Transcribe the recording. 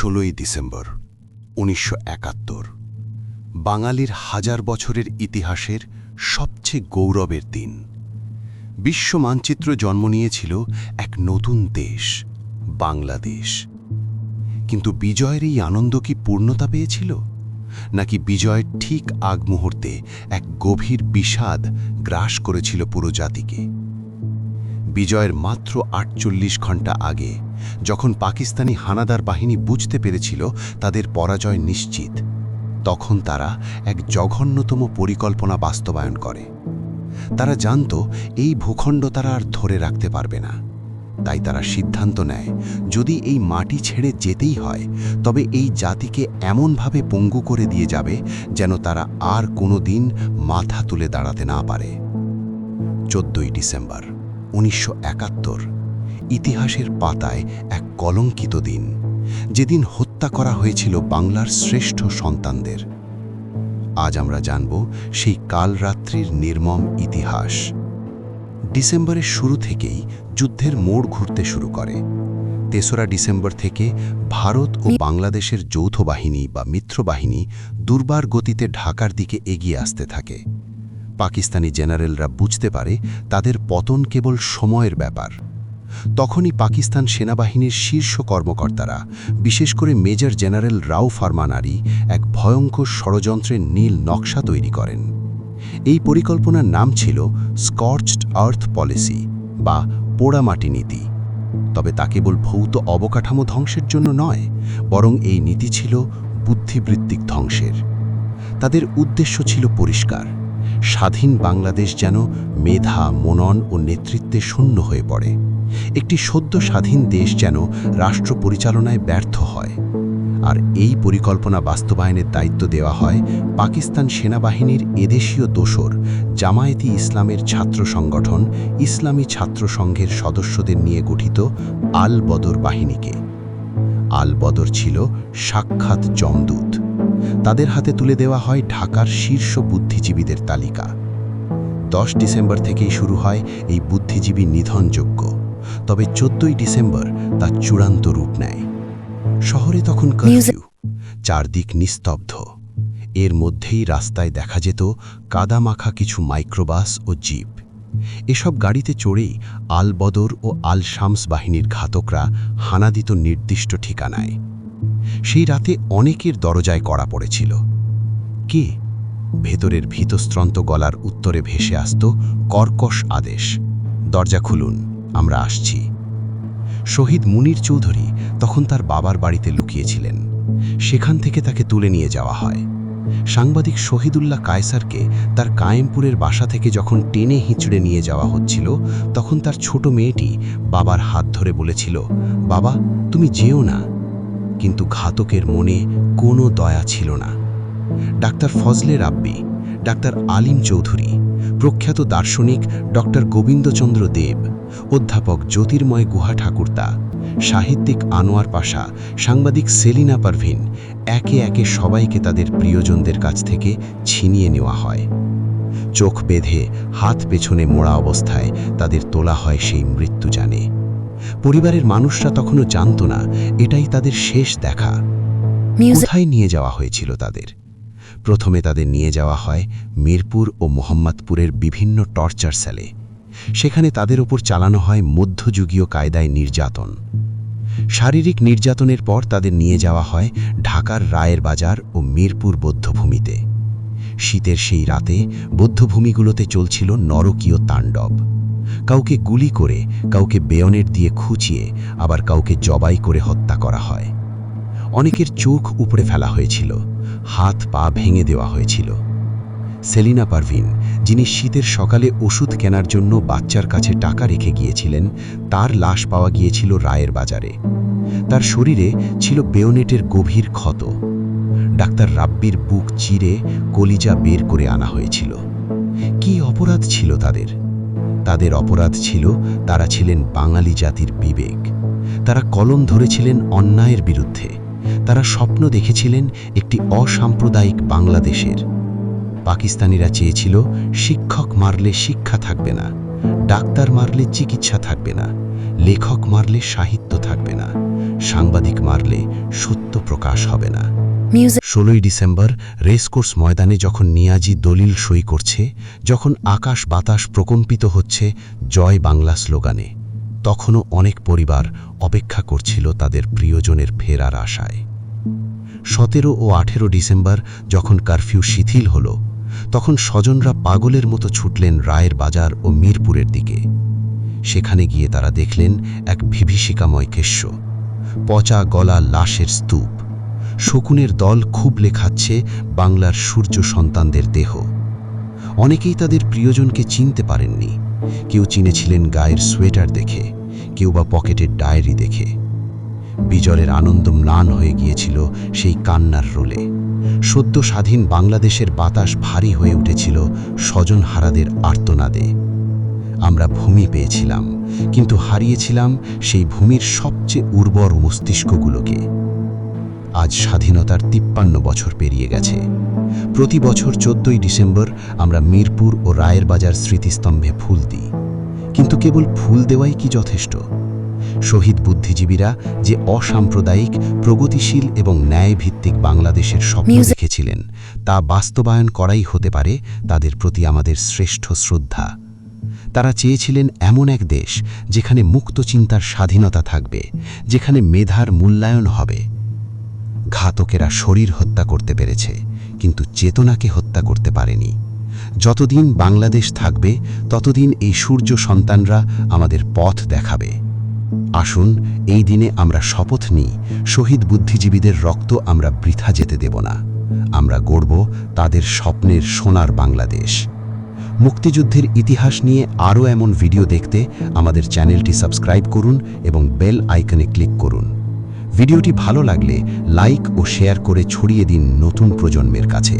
ষোলোই ডিসেম্বর, উনিশশো একাত্তর, বাঙালির হাজার বছরের ইতিহাসের সবচেয়ে গৌরবের দিন। বিশ্ব মানচিত্র জন্ম নিয়েছিল এক নতুন দেশ, বাংলাদেশ। কিন্তু বিজয়ের এই আনন্দ কি পূর্ণতা পেয়েছিল? নাকি বিজয়ের ঠিক আগ মুহূর্তে এক গভীর বিষাদ গ্রাস করেছিল পুরো জাতিকে? বিজয়ের মাত্র আটচল্লিশ ঘণ্টা আগে যখন পাকিস্তানি হানাদার বাহিনী বুঝতে পেরেছিল তাদের পরাজয় নিশ্চিত, তখন তারা এক জঘন্যতম পরিকল্পনা বাস্তবায়ন করে। তারা জানত এই ভূখণ্ড তারা আর ধরে রাখতে পারবে না। তাই তারা সিদ্ধান্ত নেয়, যদি এই মাটি ছেড়ে যেতেই হয়, তবে এই জাতিকে এমনভাবে পঙ্গু করে দিয়ে যাবে যেন তারা আর কোনো দিন মাথা তুলে দাঁড়াতে না পারে। চোদ্দই ডিসেম্বর, উনিশশো একাত্তর। ইতিহাসের পাতায় এক কলঙ্কিত দিন, যেদিন হত্যা করা হয়েছিল বাংলার শ্রেষ্ঠ সন্তানদের। আজ আমরা জানব সেই কালরাত্রির নির্মম ইতিহাস। ডিসেম্বরের শুরু থেকেই যুদ্ধের মোড় ঘুরতে শুরু করে। তেসরা ডিসেম্বর থেকে ভারত ও বাংলাদেশের যৌথ বাহিনী বা মিত্রবাহিনী দুর্বার গতিতে ঢাকার দিকে এগিয়ে আসতে থাকে। পাকিস্তানি জেনারেলরা বুঝতে পারে তাদের পতন কেবল সময়ের ব্যাপার। তখনই পাকিস্তান সেনাবাহিনীর শীর্ষ কর্মকর্তারা, বিশেষ করে মেজর জেনারেল রাও ফারমানারি, এক ভয়ঙ্কর ষড়যন্ত্রের নীল নকশা তৈরি করেন। এই পরিকল্পনার নাম ছিল স্কর্চড আর্থ পলিসি বা পোড়ামাটি নীতি। তবে তা কেবল ভৌত অবকাঠামো ধ্বংসের জন্য নয়, বরং এই নীতি ছিল বুদ্ধিবৃত্তিক ধ্বংসের। তাদের উদ্দেশ্য ছিল পরিষ্কার, স্বাধীন বাংলাদেশ যেন মেধা, মনন ও নেতৃত্বে শূন্য হয়ে পড়ে। একটি সদ্য স্বাধীন দেশ যেন রাষ্ট্র পরিচালনায় ব্যর্থ হয়। আর এই পরিকল্পনা বাস্তবায়নের দায়িত্ব দেওয়া হয় পাকিস্তান সেনাবাহিনীর এদেশীয় দোসর জামায়াতি ইসলামের ছাত্র সংগঠন ইসলামী ছাত্র সংঘের সদস্যদের নিয়ে গঠিত আল বদর বাহিনীকে। আল বদর ছিল সাক্ষাৎ জমদূত তাদের হাতে তুলে দেওয়া হয় ঢাকার শীর্ষ বুদ্ধিজীবীদের তালিকা। দশ ডিসেম্বর থেকেই শুরু হয় এই বুদ্ধিজীবী নিধনযোগ্য তবে চোদ্দই ডিসেম্বর তা চূড়ান্ত রূপ নেয়। শহরে তখন কারফিউ চারদিক নিস্তব্ধ। এর মধ্যেই রাস্তায় দেখা যেত কাদামাখা কিছু মাইক্রোবাস ও জিপ এসব গাড়িতে চড়েই আল বদর ও আল শামস বাহিনীর ঘাতকরা হানা দিত নির্দিষ্ট ঠিকানায়। সেই রাতে অনেকের দরজায় কড়া পড়েছিল। কে? ভেতরের ভীতস্ত্রন্ত গলার উত্তরে ভেসে আসত কর্কশ আদেশ। দরজা খুলুন। আমরা আসছি। শহীদ মুনির চৌধুরী তখন তার বাবার বাড়িতে লুকিয়েছিলেন। সেখান থেকে তাকে তুলে নিয়ে যাওয়া হয়। সাংবাদিক শহীদুল্লাহ কায়সারকে তার কায়েমপুরের বাসা থেকে যখন টেনে হিঁচড়ে নিয়ে যাওয়া হচ্ছিল, তখন তার ছোট মেয়েটি বাবার হাত ধরে বলেছিল, বাবা, তুমি যেও না। কিন্তু ঘাতকের মনে কোনো দয়া ছিল না। ডাক্তার ফজলে রাব্বি, ডাক্তার আলিম চৌধুরী, প্রখ্যাত দার্শনিক ডক্টর গোবিন্দচন্দ্র দেব অধ্যাপক জ্যোতির্ময় গুহা ঠাকুরতা সাহিত্যিক আনোয়ার পাশা সাংবাদিক সেলিনা পারভিন একে একে সবাইকে তাদের প্রিয়জনদের কাছ থেকে ছিনিয়ে নেওয়া হয়। চোখ বেঁধে হাত পেছনে মোড়া অবস্থায় তাদের তোলা হয় সেই মৃত্যু জানে পরিবারের মানুষরা তখনও জানত না এটাই তাদের শেষ দেখা। কোথায় নিয়ে যাওয়া হয়েছিল তাদের? প্রথমে তাদের নিয়ে যাওয়া হয় মিরপুর ও মোহাম্মদপুরের বিভিন্ন টর্চার সেলে। সেখানে তাদের ওপর চালানো হয় মধ্যযুগীয় কায়দায় নির্যাতন। শারীরিক নির্যাতনের পর তাদের নিয়ে যাওয়া হয় ঢাকার রায়ের বাজার ও মিরপুর বৌদ্ধভূমিতে। শীতের সেই রাতে বৌদ্ধভূমিগুলোতে চলছিল নরকীয় তাণ্ডব। কাউকে গুলি করে, কাউকে বেয়নের দিয়ে খুঁচিয়ে, আবার কাউকে জবাই করে হত্যা করা হয়। অনেকের চোখ উপড়ে ফেলা হয়েছিল, হাত পা ভেঙে দেওয়া হয়েছিল। সেলিনা পারভিন যিনি শীতের সকালে ওষুধ কেনার জন্য বাচ্চার কাছে টাকা রেখে গিয়েছিলেন, তার লাশ পাওয়া গিয়েছিল রায়ের বাজারে। তার শরীরে ছিল বেয়নেটের গভীর ক্ষত। ডাক্তার রাব্বির বুক চিরে কলিজা বের করে আনা হয়েছিল। কি অপরাধ ছিল তাদের? তাদের অপরাধ ছিল তারা ছিলেন বাঙালি জাতির বিবেক। তারা কলম ধরেছিলেন অন্যায়ের বিরুদ্ধে। তারা স্বপ্ন দেখেছিলেন একটি অসাম্প্রদায়িক বাংলাদেশের। পাকিস্তানিরা চেয়েছিল শিক্ষক মারলে শিক্ষা থাকবে না ডাক্তার মারলে চিকিৎসা থাকবে না লেখক মারলে সাহিত্য থাকবে না সাংবাদিক মারলে সত্য প্রকাশ হবে না. ষোলোই ডিসেম্বর রেসকোর্স ময়দানে যখন নিয়াজি দলিল সই করছে যখন আকাশ বাতাস প্রকম্পিত হচ্ছে জয় বাংলা স্লোগানে তখনও অনেক পরিবার অপেক্ষা করছিল তাদের প্রিয়জনের ফেরার আশায় সতেরো ও আঠেরো ডিসেম্বর যখন কারফিউ শিথিল হল তখন স্বজনরা পাগলের মতো ছুটলেন রায়ের বাজার ও মিরপুরের দিকে। সেখানে গিয়ে তারা দেখলেন এক বিভীষিকাময় কেশ্য। পচা গলা লাশের স্তূপ। শকুনের দল খুব লেখাচ্ছে বাংলার সূর্য সন্তানদের দেহ। অনেকেই তাদের প্রিয়জনকে চিনতে পারেননি। কেউ চিনেছিলেন গায়ের সোয়েটার দেখে, কেউ বা পকেটের ডায়েরি দেখে। বিজলের আনন্দ ম্লান হয়ে গিয়েছিল সেই কান্নার রোলে। সদ্য স্বাধীন বাংলাদেশের বাতাস ভারী হয়ে উঠেছিল স্বজন হারাদের আর্তনাদে। আমরা ভূমি পেয়েছিলাম, কিন্তু হারিয়েছিলাম সেই ভূমির সবচেয়ে উর্বর মস্তিষ্কগুলোকে। আজ স্বাধীনতার তিপ্পান্ন বছর পেরিয়ে গেছে। প্রতি বছর চোদ্দই ডিসেম্বর আমরা মিরপুর ও রায়ের বাজার স্মৃতিস্তম্ভে ফুল দিই। কিন্তু কেবল ফুল দেওয়াই কি যথেষ্ট? শহীদ বুদ্ধিজীবীরা যে অসাম্প্রদায়িক প্রগতিশীল এবং ন্যায়ভিত্তিক বাংলাদেশের স্বপ্ন. দেখেছিলেন তা বাস্তবায়ন করাই হতে পারে তাদের প্রতি আমাদের শ্রেষ্ঠ শ্রদ্ধা। তারা চেয়েছিলেন এমন এক দেশ যেখানে মুক্ত চিন্তার স্বাধীনতা থাকবে যেখানে মেধার মূল্যায়ন হবে। ঘাতকেরা শরীর হত্যা করতে পেরেছে কিন্তু চেতনাকে হত্যা করতে পারেনি। যতদিন বাংলাদেশ থাকবে ততদিন এই সূর্য সন্তানরা আমাদের পথ দেখাবে। আসুন, এই দিনে আমরা শপথ নিই, শহীদ বুদ্ধিজীবীদের রক্ত আমরা বৃথা যেতে দেব না। আমরা গড়ব তাদের স্বপ্নের সোনার বাংলাদেশ। মুক্তিযুদ্ধের ইতিহাস নিয়ে আরও এমন ভিডিও দেখতে আমাদের চ্যানেলটি সাবস্ক্রাইব করুন এবং বেল আইকনে ক্লিক করুন। ভিডিওটি ভালো লাগলে লাইক ও শেয়ার করে ছড়িয়ে দিন নতুন প্রজন্মের কাছে।